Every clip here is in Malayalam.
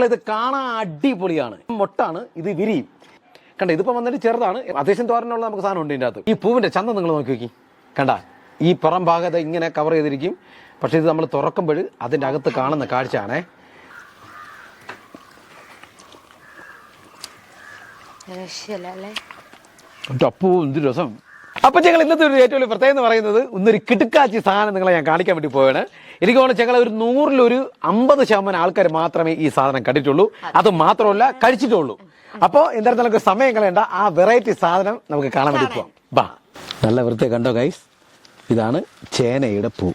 ഞങ്ങൾ ഇത് കാണാൻ അടിപൊളിയാണ്. മൊട്ടാണ് ഇത് വിരിയും കണ്ട ഇതിപ്പോ വന്നിട്ട് ചെറുതാണ്. അത്യാവശ്യം തോരനുള്ള നമുക്ക് സാധനം ഉണ്ട് ഇതിനകത്ത്. അകത്ത് ഈ പൂവിന്റെ ചന്ത നിങ്ങൾ നോക്കി നോക്കി. കണ്ട ഈ പുറം ഭാഗത്ത് ഇങ്ങനെ കവർ ചെയ്തിരിക്കും. പക്ഷെ ഇത് നമ്മൾ തുറക്കുമ്പോൾ അതിന്റെ അകത്ത് കാണുന്ന കാഴ്ചയാണേ. അപ്പൂ എന്ത് രസം. അപ്പൊ ഞങ്ങൾ ഇന്നത്തെ ഒരു ഏറ്റവും വലിയ പ്രത്യേകത എന്ന് പറയുന്നത് ഇന്നൊരു കിടുക്കാച്ചി സാധനം നിങ്ങളെ ഞാൻ കാണിക്കാൻ വേണ്ടി പോവാണ്. എനിക്ക് തോന്നുന്നു ഞങ്ങൾ ഒരു നൂറിലൊരു അമ്പത് ശതമാനം ആൾക്കാർ മാത്രമേ ഈ സാധനം കണ്ടിട്ടുള്ളൂ. അത് മാത്രമല്ല കഴിച്ചിട്ടുള്ളൂ. അപ്പോൾ എന്തായാലും നമുക്ക് സമയം കളയണ്ട. ആ വെറൈറ്റി സാധനം നമുക്ക് കാണാൻ വേണ്ടി പോവാം. ബാ. നല്ല വൃത്തി കണ്ടോ ഗൈസ് ഇതാണ് ചേനയുടെ പൂ.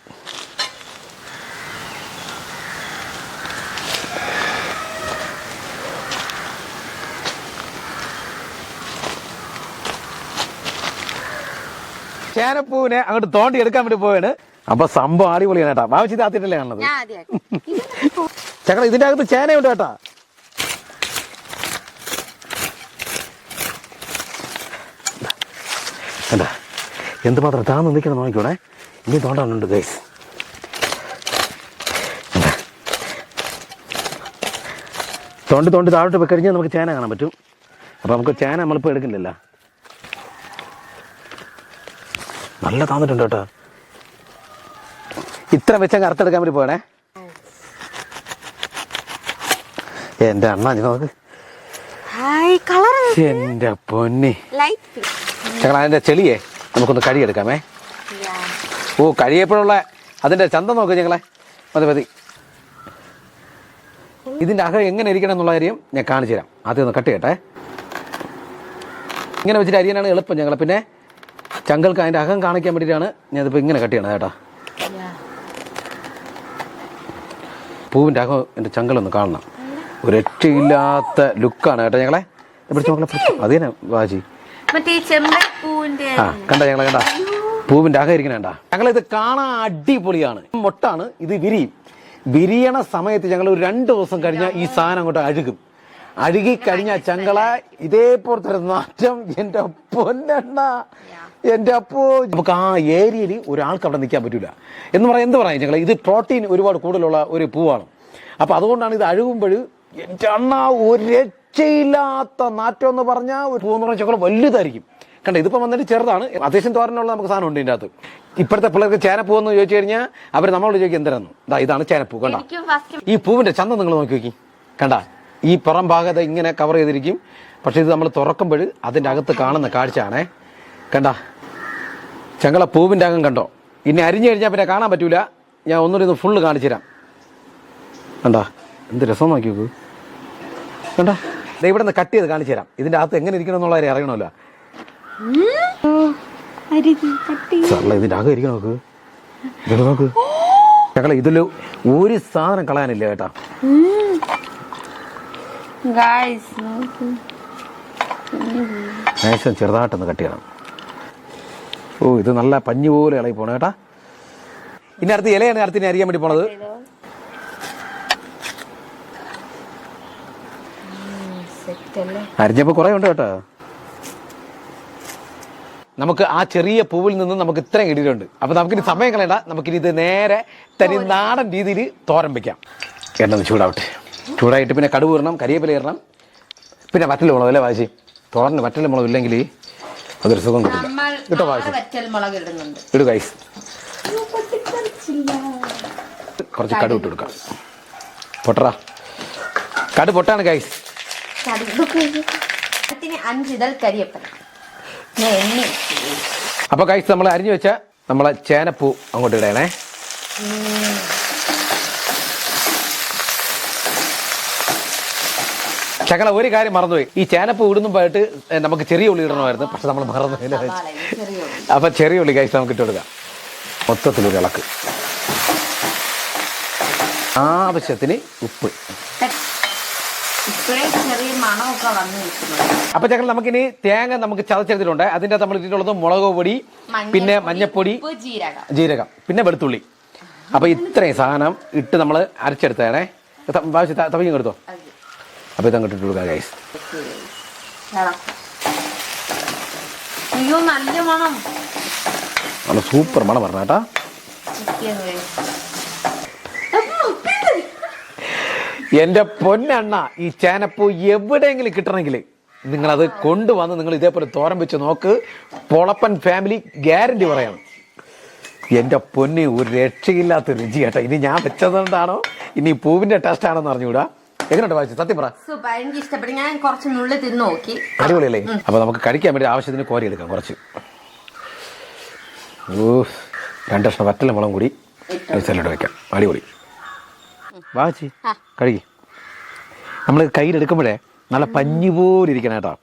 ചേനപ്പൂവിനെ അങ്ങോട്ട് തോണ്ടി എടുക്കാൻ വേണ്ടി പോവാണ്. അപ്പൊ സംഭവം അടിപൊളിയാണ് കേട്ടാ. ഭാവിച്ചത് ആദ്യമായിട്ടല്ലേ കാണുന്നത്? ചേട്ടാ ഇതിന്റെ അകത്ത് ചേനയുണ്ട് കേട്ടാ. എന്താ എന്തുമാത്രം താന്ന് നിൽക്കണം നോക്കിക്കോടെ ഇനി തോണ്ടാനുണ്ട് ഗൈസ് തോണ്ടി തോണ്ടി താഴോട്ട് പോയി കഴിഞ്ഞാൽ നമുക്ക് ചേന കാണാൻ പറ്റും. അപ്പൊ നമുക്ക് ചേന നമ്മളിപ്പോൾ എടുക്കില്ലല്ലോ നല്ല താന്നിട്ടുണ്ട് കേട്ടോ. ഇത്ര വെച്ച കറുത്തെടുക്കാൻ വേണ്ടി പോകണേ എന്റെ അണ്ണ നോക്ക്. എന്റെ പൊന്നി. ലൈറ്റ് ഞങ്ങൾ അതിന്റെ ചെളിയെ നമുക്കൊന്ന് കഴുകിയെടുക്കാമേ. ഓ കഴിയപ്പോഴുള്ള അതിന്റെ ചന്ത നോക്ക് ഞങ്ങളെ. മതി മതി. ഇതിന്റെ അകം എങ്ങനെ ഇരിക്കണം എന്നുള്ള കാര്യം ഞാൻ കാണിച്ചു തരാം ആദ്യം ഒന്ന് കട്ട് ചെയ്യട്ടെ. ഇങ്ങനെ വെച്ചിട്ട് അരിയാനാണ് എളുപ്പം ഞങ്ങളെ. പിന്നെ ചങ്കൾക്ക് അതിന്റെ അകം കാണിക്കാൻ വേണ്ടിയിട്ടാണ് ഞാനിപ്പോൾ ഇങ്ങനെ കട്ട് ചെയ്യണത് ചേട്ടാ പൂവിന്റെ അകം എന്റെ ചങ്കലൊന്ന് കാണണം. ഒരു രക്ഷയില്ലാത്ത ലുക്കാണ് കേട്ടോ ഞങ്ങളെ. പിടിച്ച് പിടിച്ചു അത് തന്നെ വാജി. ആ കണ്ട ഞങ്ങളെ കണ്ട? പൂവിന്റെ അകം ഇരിക്കണ കണ്ട? ഞങ്ങളിത് കാണാൻ അടിപൊളിയാണ്. മൊട്ടാണ് ഇത് വിരിയും. വിരിയണ സമയത്ത് ഞങ്ങൾ ഒരു രണ്ട് ദിവസം കഴിഞ്ഞാൽ ഈ സാധനം അങ്ങോട്ട് അഴുകും. അഴുകി കഴിഞ്ഞ ചങ്കള ഇതേപോലത്തെ ഒരു നാറ്റം എന്റെ പൊന്നെണ്ണ. എന്റെ അപ്പോ. നമുക്ക് ആ ഏരിയയിൽ ഒരാൾക്ക് അവിടെ നിൽക്കാൻ പറ്റൂല. എന്ന് പറയാൻ എന്ത് പറയാം ചങ്കള ഇത് പ്രോട്ടീൻ ഒരുപാട് കൂടുതലുള്ള ഒരു പൂവാണ്. അപ്പൊ അതുകൊണ്ടാണ് ഇത് അഴുകുമ്പോൾ എന്റെ അണ്ണ ഒരു രക്ഷയില്ലാത്ത നാറ്റം എന്ന് പറഞ്ഞാൽ ഒരു പൂവെന്ന് പറഞ്ഞ ചങ്കള വലുതായിരിക്കും. കണ്ട ഇതിപ്പോൾ വന്നിട്ട് ചെറുതാണ്. അത്യാവശ്യം തോരനുള്ള നമുക്ക് സാധനം ഉണ്ട് ഇതിന്റെ അകത്ത് ഇപ്പോഴത്തെ പിള്ളേർക്ക് ചേനപ്പൂ എന്ന് ചോദിച്ചു കഴിഞ്ഞാൽ അവർ നമ്മളോട് ചോദിക്കും എന്തിനാന്ന് ഇതാ ഇതാണ് ചേനപ്പൂ കണ്ട? ഈ പൂവിന്റെ ചന്ത നിങ്ങൾ നോക്കി നോക്കി. കണ്ട? ഈ പുറം ഭാഗത്ത് ഇങ്ങനെ കവർ ചെയ്തിരിക്കും. പക്ഷെ ഇത് നമ്മൾ തുറക്കുമ്പോൾ അതിന്റെ അകത്ത് കാണുന്ന കാഴ്ചയാണേ. കണ്ട? ചങ്ങള പൂവിന്റെ അകം കണ്ടോ? ഇനി അരിഞ്ഞു കഴിഞ്ഞാൽ പിന്നെ കാണാൻ പറ്റൂല. ഞാൻ ഒന്നുകൂടി ഒന്ന് ഫുള്ള് കാണിച്ചു തരാം. കണ്ട? എന്ത് രസം നോക്കി നോക്കൂ. കണ്ട? ഇവിടെ നിന്ന് കട്ട് ചെയ്ത് കാണിച്ചു തരാം. ഇതിന്റെ അകത്ത് എങ്ങനെ ഇരിക്കണം എന്നുള്ള കാര്യം അറിയണമല്ലോ. ഇതിന്റെ അകം ഇരിക്കണം നോക്ക്. നോക്ക്. ഞങ്ങൾ ഇതിൽ ഒരു സാധനം കളയാനില്ല കേട്ടാ. മേശം ചെറുതായിട്ടൊന്ന് കട്ട് ചെയ്യണം. ഓ ഇത് നല്ല പഞ്ഞു പോലെ ഇളകി പോണ കേട്ടാ. ഇനി അടുത്ത് ഇലയാണ് അടുത്ത് അരിയാൻ വേണ്ടി പോണത്. അരിഞ്ഞപ്പോ കുറെ ഉണ്ട് കേട്ടോ. നമുക്ക് ആ ചെറിയ പൂവിൽ നിന്ന് നമുക്ക് ഇത്രയും കിട്ടിയിട്ടുണ്ട്. അപ്പൊ നമുക്കിനി സമയം കളയണ്ട. നമുക്കിനി ഇത് നേരെ തനി നാടൻ രീതിയിൽ തോരൻ വെക്കാം. എണ്ണ ഒന്ന് ചൂടാവട്ടെ. ചൂടായിട്ട് പിന്നെ കടുവ് ഇടണം കരിയേപ്പില ഇടണം. പിന്നെ വറ്റൽ മുളക് അല്ലേ വാശി? തോരന് വറ്റൽ മുളക് ഇല്ലെങ്കിൽ അതൊരു സുഖം കിട്ടില്ല. കിട്ടോ വാശി? ഇടുക മുളക് ഇടുന്നുണ്ട്. ഇടു ഗൈസ് കുറച്ച് കടു ഇട്ട് കൊടുക്കാം. പൊട്ടറ. കടു പൊട്ടാണ് ഗൈസ് കരിയപ്പൻ അപ്പൊ ഗൈസ് നമ്മൾ അരിഞ്ഞു വെച്ച നമ്മളെ ചേനപ്പൂ അങ്ങോട്ട് ഇടണേ. ചകള ഒരു കാര്യം മറന്നുപോയി. ഈ ചേനപ്പൂ ഇടുന്നുമ്പോയിട്ട് നമുക്ക് ചെറിയ ഉള്ളി ഇടണമായിരുന്നു. പക്ഷെ നമ്മൾ മറന്നു. അപ്പൊ ചെറിയ ഉള്ളി കഴിച്ച് നമുക്ക് ഇട്ട് കൊടുക്കാം മൊത്തത്തിലൊരു ഇളക്ക്. ആവശ്യത്തിന് ഉപ്പ്. അപ്പൊ ഞങ്ങൾ നമുക്കിനി തേങ്ങ നമുക്ക് ചതച്ചെടുത്തിട്ടുണ്ട്. അതിന്റെ നമ്മൾ ഇട്ടിട്ടുള്ളത് മുളക് പൊടി പിന്നെ മഞ്ഞപ്പൊടി ജീരകം. പിന്നെ വെളുത്തുള്ളി. അപ്പൊ ഇത്രയും സാധനം ഇട്ട് നമ്മൾ അരച്ചെടുത്തേണേ തവിയും എടുത്തോ അപ്പൊ ഇതങ്ങോട്ട് ഇട്ട് കൊടുക്കാം ഗൈസ്. അയ്യോ നല്ല മണം. നല്ല സൂപ്പർ മണം പറഞ്ഞാട്ടാ. എന്റെ പൊന്നെണ്ണ ഈ ചേനപ്പൂ എവിടെയെങ്കിലും കിട്ടണമെങ്കിൽ അത് കൊണ്ടുവന്ന് നിങ്ങൾ ഇതേപോലെ തോരൻ വെച്ച് നോക്ക്. പൊളപ്പൻ ഫാമിലി ഗ്യാരണ്ടി പറയാണ്. എന്റെ പൊന്നി ഒരു രക്ഷയില്ലാത്ത രുചി കേട്ടോ. ഇനി ഞാൻ വെച്ചതുകൊണ്ടാണോ ഇനി ഈ പൂവിന്റെ ടേസ്റ്റ് ആണെന്ന് അറിഞ്ഞുകൂടാ. എങ്ങനെയുണ്ട് വായിച്ചു സത്യം പറ. സൂപ്പർ. എനിക്ക് ഇഷ്ടപ്പെട്ടു ഞാൻ കുറച്ച് നുള്ളി തിന്ന് നോക്കി. അടിപൊളിയല്ലേ? അപ്പൊ നമുക്ക് കഴിക്കാൻ വേണ്ടി ആവശ്യത്തിന് കോരി എടുക്കാം കുറച്ച്. ഓ രണ്ട് കഷ്ണം വറ്റല മുളം കൂടി സൈഡിലോട്ട് വെക്കാം. അടിപൊളി. വാച്ചി. കഴുകി നമ്മൾ കയ്യിലെടുക്കുമ്പോഴേ നല്ല പഞ്ഞി പോലെ ഇരിക്കണം കേട്ടോ.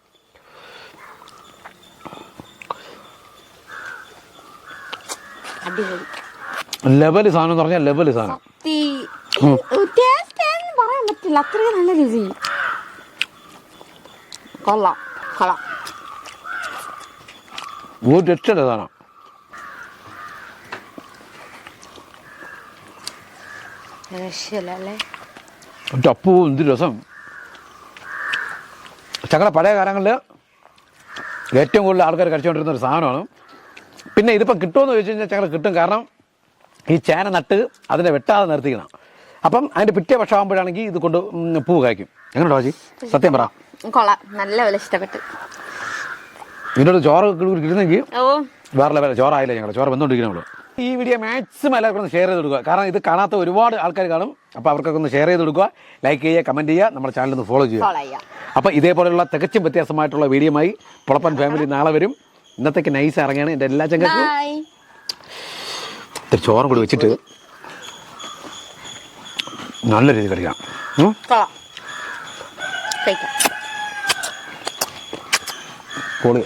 ലെവൽ സാധനം എന്ന് പറഞ്ഞാൽ ലെവൽ സാധനം. പറ്റില്ല അത്രയും നല്ല രുചി. കൊള്ളാം കൊള്ളാം. ഒരു രക്ഷയില്ലല്ലേ? ടപ്പൂ എന്ത് രസം. ഞങ്ങളുടെ പഴയ കാലങ്ങളിൽ ഏറ്റവും കൂടുതൽ ആൾക്കാർ കഴിച്ചുകൊണ്ടിരുന്ന ഒരു സാധനമാണ്. പിന്നെ ഇതിപ്പോൾ കിട്ടുമെന്ന് ചോദിച്ചു കഴിഞ്ഞാൽ ഞങ്ങൾ കിട്ടും. കാരണം ഈ ചേന നട്ട് അതിനെ വെട്ടാതെ നിർത്തിക്കണം അപ്പം അതിന്റെ പിറ്റേ ആകുമ്പോഴാണെങ്കിൽ ഇത് കൊണ്ട് പൂ കായ്ക്കും. എങ്ങനെയുണ്ടോ ചേച്ചി സത്യം പറ. കൊള്ളാം. നല്ല വില ഇഷ്ടപ്പെട്ടു. ഇതിനോട് ചോറ് കിട്ടുന്നെങ്കിൽ വേറെ ലെവല ചോറായില്ല ഞങ്ങൾ ചോറ് വന്നുകൊണ്ടിരിക്കുന്നു ഈ വീഡിയോ മാക്സിമം എല്ലാവർക്കും ഷെയർ ചെയ്ത് കൊടുക്കുക. കാരണം ഇത് കാണാത്ത ഒരുപാട് ആൾക്കാർ കാണും. അപ്പോൾ അവർക്കൊക്കെ ഒന്ന് ഷെയർ ചെയ്ത് കൊടുക്കുക. ലൈക്ക് ചെയ്യുക കമന്റ് ചെയ്യുക നമ്മുടെ ചാനൽ ഒന്ന് ഫോളോ ചെയ്യുക. അപ്പോൾ ഇതേപോലെയുള്ള തികച്ചും വ്യത്യാസമായിട്ടുള്ള വീഡിയോമായി പുളപ്പൻ ഫാമിലി നാളെ വരും. ഇന്നത്തേക്ക് നൈസ് ഇറങ്ങിയാണ്. എന്റെ എല്ലാ ചങ്ങൾക്കും ചോറും കൂടി വെച്ചിട്ട് നല്ല രീതി കഴിക്കാം. പൊളി